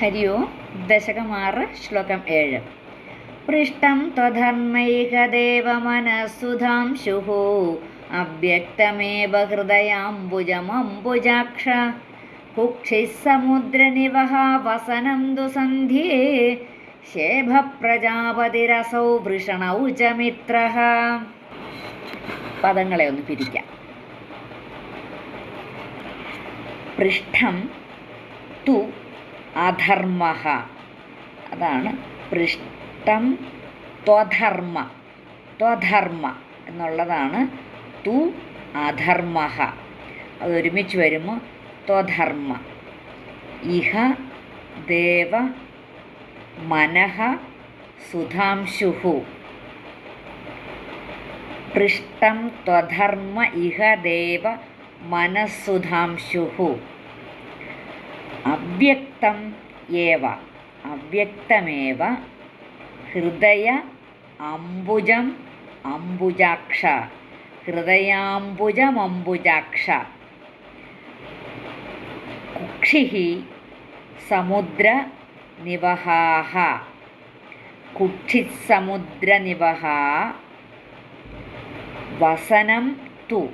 ഹരി ഓം ദശകം ആറ് ശ്ലോകം ഏഴ് പൃഷ്ടം ത്വധർമ്മൈകദേവമനസുധാംശുः അവ്യക്തമേവ ഹൃദയാംബുജമംബുജാക്ഷ കുക്ഷി സമുദ്രനിവഹ വസനം ദുസന്ധ്യേ ശേഭപ്രജാപതിരസൗ വൃഷണൗ ച മിത്രഃ പദങ്ങളെ ഒന്ന് പിരിക്കാം. പൃഷ്ഠം തു അധർമ്മ. അതാണ് പൃഷ്ടം ത്വധർമ്മ. ത്വധർമ്മ എന്നുള്ളതാണ് തു അധർമ്മ. അത് ഒരുമിച്ച് വരുമ്പോൾ ത്വധർമ്മ. ഇഹ ദേവ മനഃ സുധാംശുഹു. പൃഷ്ടം ത്വധർമ്മ ഇഹ ദേവ മനസ്സുധാംശു അവ്യക്തം ഏവ? അവ്യക്തമേവ? ഹൃദയ അംബുജം അംബുജാക്ഷ. ഹൃദയാംബുജമംബുജാക്ഷ കുക്ഷി സമുദ്ര നിവഹാഹ. കുക്ഷിസമുദ്രനിവഹ വസനം തു.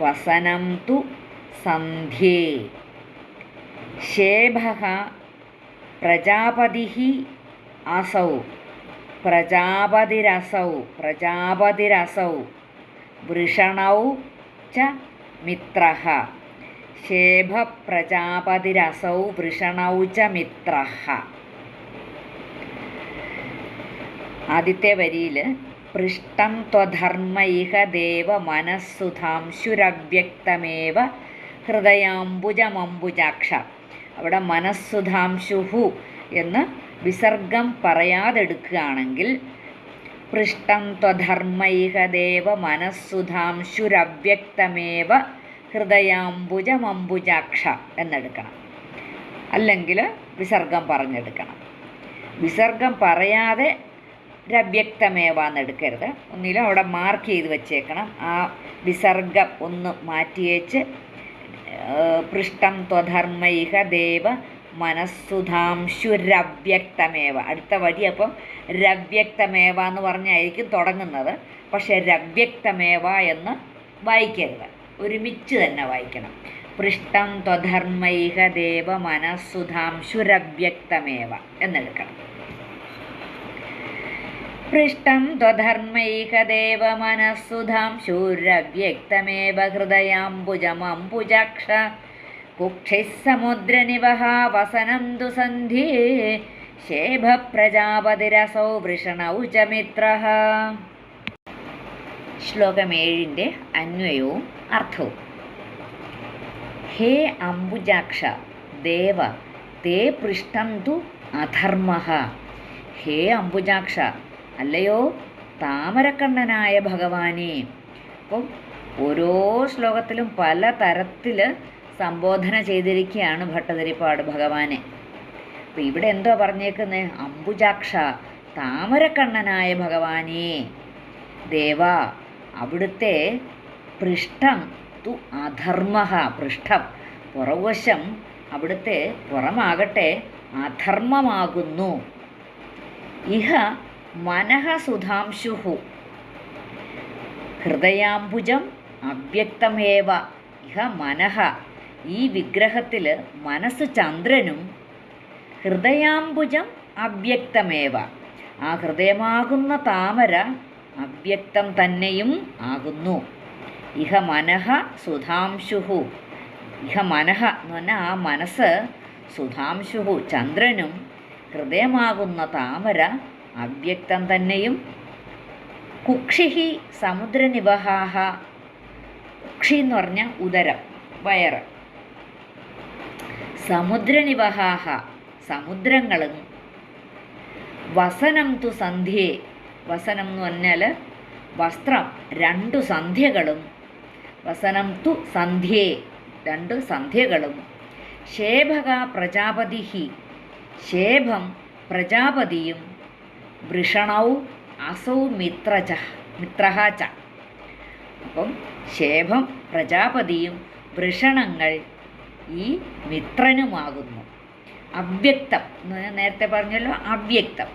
വസനം തു സന്ധ്യേ. ശേഭः പ്രജാപതിः असौ प्रजापतिरसौ प्रजापतिरसौ वृषणौ च मित्रः ശേഭപ്രജാപതിരസൗ വൃഷണൗ ച മിത്രഃ ആദ്യത്തെ വരിയിൽ പൃഷ്ടം ത്വധർമ്മൈഹ ദേവ മനസ്സുധാംശുരവ്യക്തമേവ ഹൃദയാംബുജമംബുജാക്ഷ അവിടെ മനസ്സുധാംശുഹു എന്ന് വിസർഗം പറയാതെടുക്കുകയാണെങ്കിൽ പൃഷ്ടം ത്വധർമ്മൈഹ ദേവ മനസ്സുധാംശുരവ്യക്തമേവ ഹൃദയാംബുജമംബുജാക്ഷ എന്നെടുക്കണം. അല്ലെങ്കിൽ വിസർഗം പറഞ്ഞെടുക്കണം. വിസർഗം പറയാതെ രവ്യക്തമേവ എന്നെടുക്കരുത് ഒന്നിലും അവിടെ മാർക്ക് ചെയ്ത് വെച്ചേക്കണം. ആ വിസർഗം ഒന്ന് മാറ്റിയേച്ച് പൃഷ്ടം ത്വധർമ്മൈഹ ദേവ മനസ്സുധാംശുരവ്യക്തമേവ അടുത്ത വരി അപ്പം രവ്യക്തമേവ എന്ന് പറഞ്ഞായിരിക്കും തുടങ്ങുന്നത്. പക്ഷേ രവ്യക്തമേവ എന്ന് വായിക്കരുത്. ഒരുമിച്ച് തന്നെ വായിക്കണം. പൃഷ്ടം ത്വധർമ്മൈഹ ദേവ മനസ്സുധാംശുരവ്യക്തമേവ എന്നെടുക്കണം. പൃഷ്ടം ത്വധർമ്മൈഹ ദേവ शूरव्यक्तमेव കുക്ഷിः സമുദ്രനിവഹ വസനം ദു സന്ധ്യേ ശേഭപ്രജാപതിരസൗ വൃഷണൗ ച മിത്ര ശ്ലോകം ഏഴിന്റെ അന്വയവും അർത്ഥവും. ഹേ അംബുജാക്ഷ ദേവ തേ പൃഷ്ടം തു അധർമ്മ. ഹേ അംബുജാക്ഷ അല്ലയോ? താമരക്കണ്ണനായ ഭഗവാനെ. അപ്പം ഓരോ ശ്ലോകത്തിലും പല തരത്തിൽ സംബോധന ചെയ്തിരിക്കുകയാണ് ഭട്ടതിരിപ്പാട് ഭഗവാനെ. അപ്പം ഇവിടെ എന്തോ പറഞ്ഞേക്കുന്നത് അംബുജാക്ഷ താമരക്കണ്ണനായ ഭഗവാനെ. ദേവ അവിടുത്തെ പൃഷ്ഠം തു അധർമ്മ പൃഷ്ഠം പുറവശം അവിടുത്തെ പുറമാകട്ടെ അധർമ്മമാകുന്നു. ഇഹ മനഃ ഹൃദയാംബുജം അവ്യക്തമേവ. ഇഹ മനഃ. ഈ വിഗ്രഹത്തിൽ മനസ്സ് ചന്ദ്രനും ഹൃദയാംബുജം അവ്യക്തമേവ. ആ ഹൃദയമാകുന്ന താമര അവ്യക്തം തന്നെയും ആകുന്നു. ഇഹ മനഃ സുധാംശുഹു. ഇഹ മനഃ എന്ന് പറഞ്ഞാൽ ആ മനസ്സ് സുധാംശുഹു ചന്ദ്രനും ഹൃദയമാകുന്ന താമര അവ്യക്തം തന്നെയും കുക്ഷിഹി സമുദ്രനിവഹാഹ കുക്ഷി എന്ന് പറഞ്ഞ ഉദരം വയറ്. സമുദ്രനിവഹാഹ സമുദ്രങ്ങളും വസനം തു സന്ധ്യേ വസനം എന്ന് പറഞ്ഞാൽ വസ്ത്രം രണ്ടു സന്ധ്യകളും വസനം തു സന്ധ്യേ രണ്ട് സന്ധ്യകളും. ശേഭക പ്രജാപതിഹി ശേഭം പ്രജാപതിയും വൃഷണൗ അസൗ മിത്രച മിത്രഹ ച. അപ്പം ശേഭം പ്രജാപതിയും വൃഷണങ്ങൾ ഈ മിത്രനുമാകുന്നു. അവ്യക്തം എന്ന് നേരത്തെ പറഞ്ഞല്ലോ അവ്യക്തം.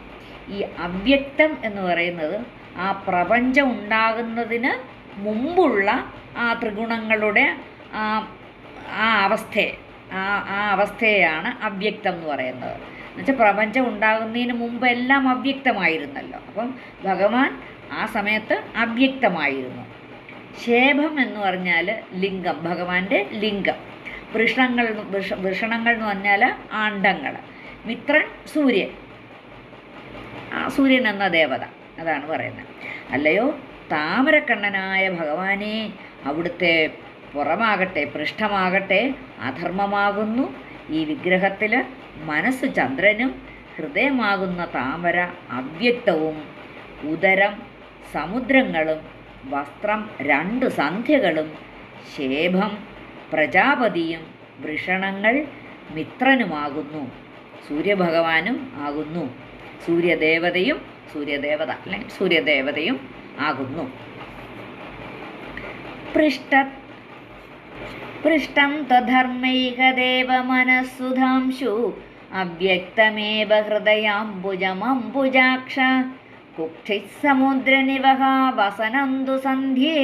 ഈ അവ്യക്തം എന്ന് പറയുന്നത് ആ പ്രപഞ്ചം ഉണ്ടാകുന്നതിന് മുമ്പുള്ള ആ ത്രിഗുണങ്ങളുടെ ആ ആ അവസ്ഥയെ ആ ആ അവസ്ഥയാണ് അവ്യക്തം എന്ന് പറയുന്നത്. എന്നുവെച്ചാൽ പ്രപഞ്ചം ഉണ്ടാകുന്നതിന് മുമ്പ് എല്ലാം അവ്യക്തമായിരുന്നല്ലോ. അപ്പം ഭഗവാൻ ആ സമയത്ത് അവ്യക്തമായിരുന്നു. ശേഭം എന്ന് പറഞ്ഞാൽ ലിംഗം ഭഗവാന്റെ ലിംഗം. വൃഷണങ്ങൾ വൃഷണങ്ങൾ എന്ന് പറഞ്ഞാൽ ആണ്ടങ്ങൾ മിത്രൻ സൂര്യൻ. ആ സൂര്യൻ എന്ന ദേവത അതാണ് പറയുന്നത്. അല്ലയോ താമരക്കണ്ണനായ ഭഗവാനെ അവിടുത്തെ പുറമാകട്ടെ പൃഷ്ഠമാകട്ടെ അധർമ്മമാകുന്നു. ഈ വിഗ്രഹത്തിൽ മനസ്സ് ചന്ദ്രനും ഹൃദയമാകുന്ന താമര അവ്യക്തവും ഉദരം സമുദ്രങ്ങളും വസ്ത്രം രണ്ട് സന്ധ്യകളും ശേഭം പ്രജാപതിയും വൃഷണങ്ങൾ മിത്രനുമാകുന്നു സൂര്യഭഗവാനും ആകുന്നു സൂര്യദേവതയും സൂര്യദേവത അല്ലെങ്കിൽ സൂര്യദേവതയും ആകുന്നു. പൃഷ്ട പൃഷ്ടം ത്വധർമ്മൈകദേവ മനസ്സുധാംശു അവ്യക്തമേവ ഹൃദയാംബുജമംബുജാക്ഷ. കുക്ഷിസമുദ്രനിവഹ വസനന്തു സന്ധ്യേ.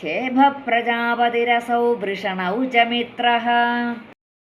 ശേഭ പ്രജാപതിരസൗ വൃഷണൗ ച മിത്രഃ